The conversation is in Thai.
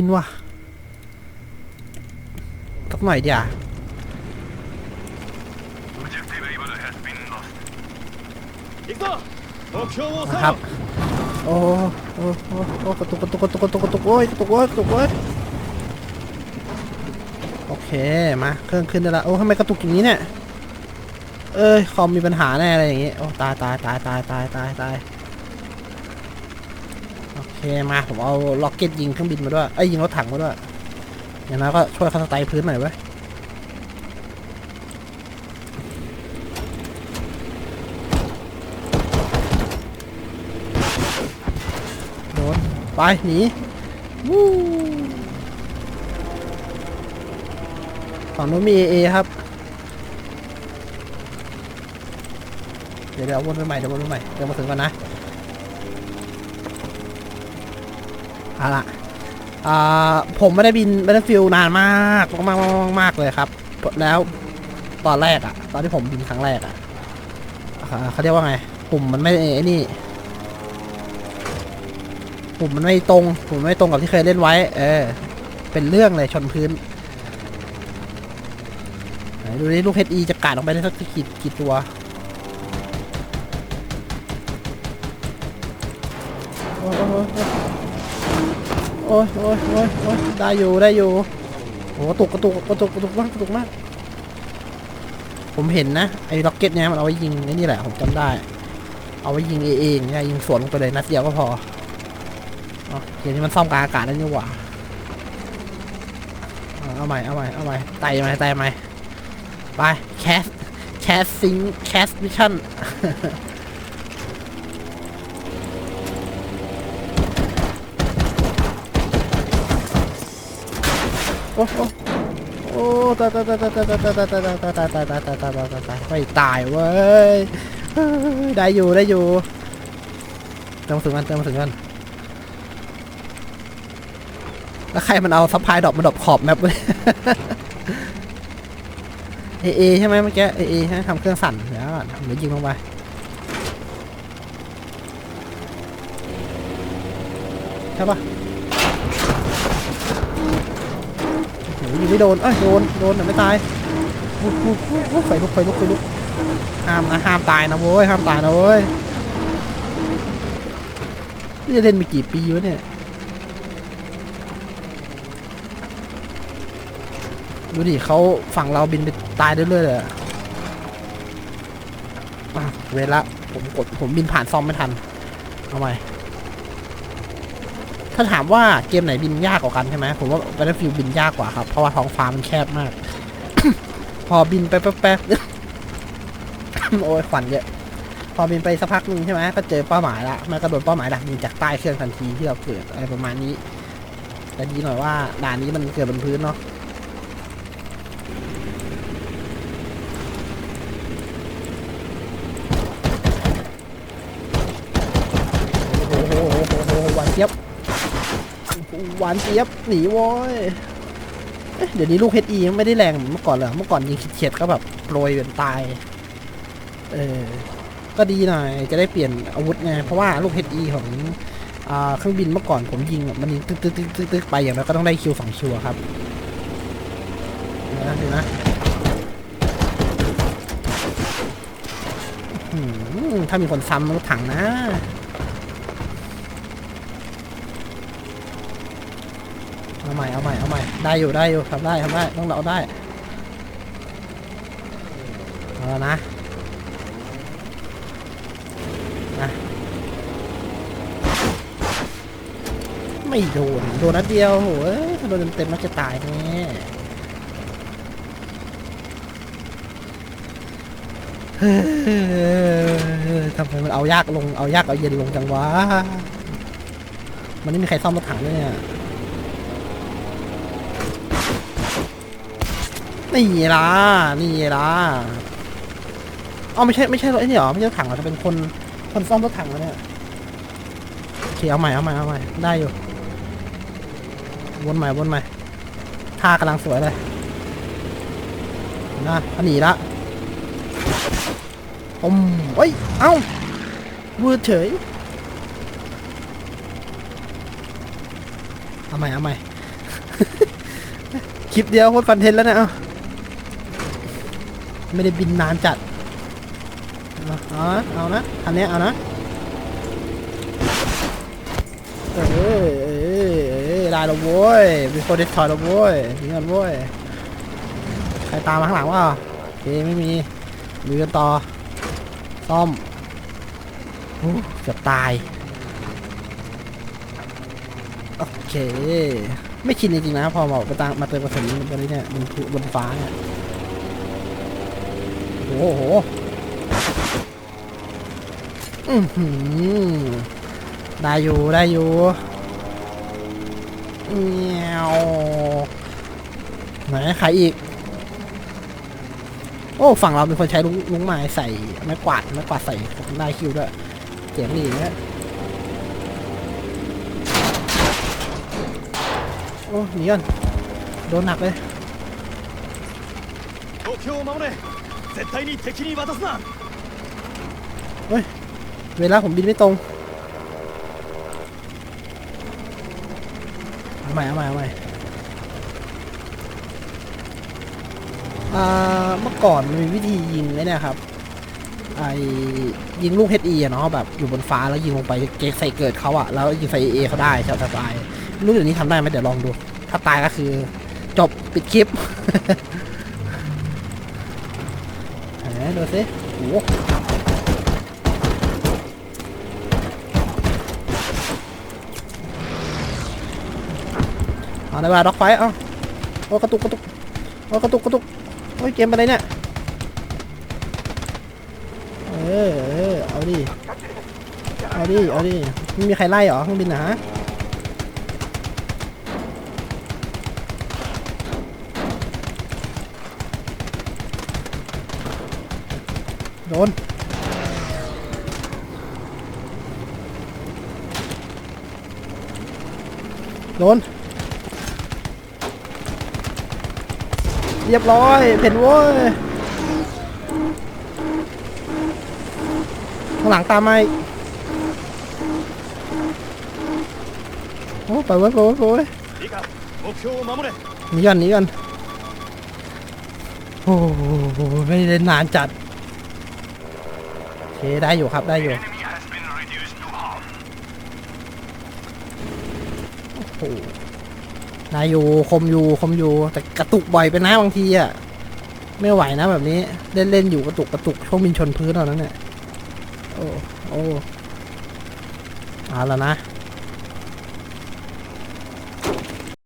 กินวะสักหน่อยเดียวนะครับ โอ้โอ้โอ้โอ้กระตุกกระตุกกระตุกกระตุกกระตุกโอ้ยกระตุกโอ้ยกระตุกโอ้ยโอเค มา เครื่องขึ้นได้ละ โอ้ทำไมกระตุกอย่างนี้เนี่ย เอ้ย คอมมีปัญหาแน่อะไรอย่างงี้ โอ้ ตายตายตายตายตายตายตาย เคมาผมเอาล็อกเก็ตยิงเครื่องบินมาด้วยไอ้ยิงรถถังมาด้วยอย่างนั้นก็ช่วยเขาสไตล์พื้นหน่อยไว้โดนไปหนีวู้ฝั่งนู้นมีเอครับ เดี๋ยวเดี๋ยววนไปใหม่เดี๋ยววนไปใหม่เดี๋ยวมาถึงก่อนนะ เอาล่ะอ่าผมไม่ได้บินไม่ได้ฟิลนานมากมากมากมากมากเลยครับ แล้วตอนแรกอะตอนที่ผมบินครั้งแรกอะเขาเรียกว่าไงปุ่มมันไม่ไอ้นี่ปุ่มมันไม่ตรงปุ่มไม่ตรงกับที่เคยเล่นไว้ เออ เป็นเรื่องเลยชนพื้นไหนดูดิลูกเฮดอีจะกาดออกไปได้สักกี่กี่ตัวโอ้ย โอ้ยโอ้ยโอ้ยโอ้ยได้อยู่ได้อยู่โอ้ตกกระตุกกระตุกกระตุกมากกระตุกมาก ผมเห็นนะไอ้ล็อกเก็ตเนี่ยมันเอาไว้ยิงไอ้นี่แหละผมจำได้ เอาไว้ยิงเอเองเนี่ยยิงสวนลงไปเลยนัดเดียวก็พออ๋อเกมนี้มันซ่อมกลางอากาศได้นี่หว่าเอาเอาใหม่เอาใหม่เอาใหม่ไต่ใหม่ไต่ใหม่ไปแคสแคสซิงแคสมิชชั่น อ้โอ้โอ้ตายตายตายตายตายตายตายตายตายตายตายตายตายตายตายตายตายตายตายไม่ตายเว้ยเฮ้ยได้อยู่ได้อยู่เติมถึงกันเติมถึงกันแล้วใครมันเอาซัพพลายดรอปมาดรอปขอบแมปเลยเอเอใช่ไหมเมื่อกี้เอเอใช่ทำเครื่องสั่นเดี๋ยวก่อนเดี๋ยวยิงลงไปใช่ปะ โอ้ ยยิงไม่โดน เอ้ยโดน โดนแต่ไม่ตายโอ้โหโอ้โหไฟลุกไฟลุกไฟลุกห้ามนะห้ามตายนะโว้ยห้ามตายนะเว้ยนี่จะเล่นมากี่ปีวะเนี่ยดูดิเขาฝั่งเราบินไปตายเรื่อยๆเลยอะอะเวลาผมกดผมบินผ่านซอมไม่ทัน เอาใหม่ ถ้าถามว่าเกมไหนบินยากกว่ากันใช่ไหมผมว่า Battlefield บินยากกว่าครับ เพราะว่าท้องฟ้ามันแคบมาก พอบินไปแป๊บๆโอ้ยขวัญเยอะ พอบินไปสักพักหนึ่งใช่ไหมก็เจอเป้าหมายละมันกระโดดเป้าหมายดักยิงจากใต้เครื่องทันทีที่เราเกิดอะไรประมาณนี้ แต่ดีหน่อยว่าด่านนี้มันเกิดบนพื้นเนาะโอ้โหวานเจี๊ยบ หวานเจี๊ยบหนีว้ยเอเดี๋ยวนี้ลูกเฮดอีไม่ได้แรงเหมือนเมื่อก่อนเลยเมื่อก่อนยิงเฉียดก็แบบโปรยเป็นตาย เออ ก็ดีหน่อยจะได้เปลี่ยนอาวุธไงเพราะว่าลูกเฮดอีของเครื่องบินเมื่อก่อนผมยิงมันยิงตึ๊กตึ๊กตึ๊กตึ๊กตึ๊กไปอย่างน้อยก็ต้องได้คิวสองคิวครับเดี๋ยวนะดูนะอื้อหือถ้ามีคนซ้ำรถถังนะ เอาใหม่เอาใหม่เอาใหม่ได้อยู่ได้อยู่ทำได้ทำได้ต้องเราได้เอาแล้วนะนะไม่โดนโดนนัดเดียวโหถ้าโดนเต็มๆมันจะตายแน่ทำไมมันเอายากลงเอายากเอาเย็นลงจังวะ มันไม่มีใครซ่อมรถถังด้วยเนี่ย นี่ล่ะนี่ล่ะอ๋อไม่ใช่ไม่ใช่รถไอ้นี่หรอไม่ใช่รถถังหรอจะเป็นคนคนซ่อมรถถังแล้วเนี่ยโอเคเอาใหม่เอาใหม่เอาใหม่ได้อยู่วนใหม่วนใหม่ท่ากำลังสวยเลยนะอันหนีละอมเอ้ยเอ้าวืดเฉยเอาใหม่เอาใหม่คลิปเดียวโคตรคอนเทนต์แล้วเนะเอา ไม่ได้บินนานจัดเอานะเอานะอันเนี้ยเอานะเออเออได้แล้วโว้ยมีคนเด็ดถอยแล้วโว้ยนี่กันโว้ยใครตามมาข้างหลังวะโอเคไม่มีลุยกันต่อซ่อมเกือบตายโอเค ไม่ชินจริงๆนะ พอมาไปตามมาเติมกระสุนบนนี้เนี่ยบนบนฟ้าเนี่ย โอ้โหได้อยู่ได้อยู่เงี้ยวไหนใครอีก โอ้ฝั่งเราเป็นคนใช้ลุงลุงไม้ใส่ไม้กวาดไม้กวาดใส่ได้คิวด้วยเจ๋งดีนะโอ้หนีก่อนโดนหนักเลย 絶対に敵に渡すな เวลาผมบินไม่ตรง เอาใหม่เอาใหม่เอาใหม่อ่าเมื่อก่อนมันมีวิธียิงไอ้เนี่ยครับ ไอยิงลูก HE อะเนาะแบบอยู่บนฟ้าแล้วยิงลงไปเก๊กใส่เกิดเขาอะแล้วยิงใส่ AA เขาได้ชาวสไตล์ไม่รู้เดี๋ยวนี้ทำได้ไหมเดี๋ยวลองดู ถ้าตายก็คือ จบปิดคลิป ไหนดูสิโอ้โหเอาได้ว่าด็อกไฟเอาโอ้กระตุกกระตุกโอ้กระตุกกระตุกโอ้ยเกมอะไรเนี่ยเออเออเอาดิเอาดิเอาดิไม่มีใครไล่หรอเครื่องบินนะฮะ โดน โดน เรียบร้อยเพ็ดโว้ย ข้างหลังตามไมาโอ้ไปเว้ยไปว้ยไปว้นี่กันนี่กันโอ้โหไม่ได้นานจัด เคได้อยู่ครับได้อยู่โอ้โหนายอยู่คมอยู่คมอยู่แต่กระตุกบ่อยไปนะบางทีอะไม่ไหวนะแบบนี้เล่นเล่นๆอยู่กระตุกกระตุกช่วงบินชนพื้นตอนนั้นเนี่ยโอ้โอ้เอาแล้วนะ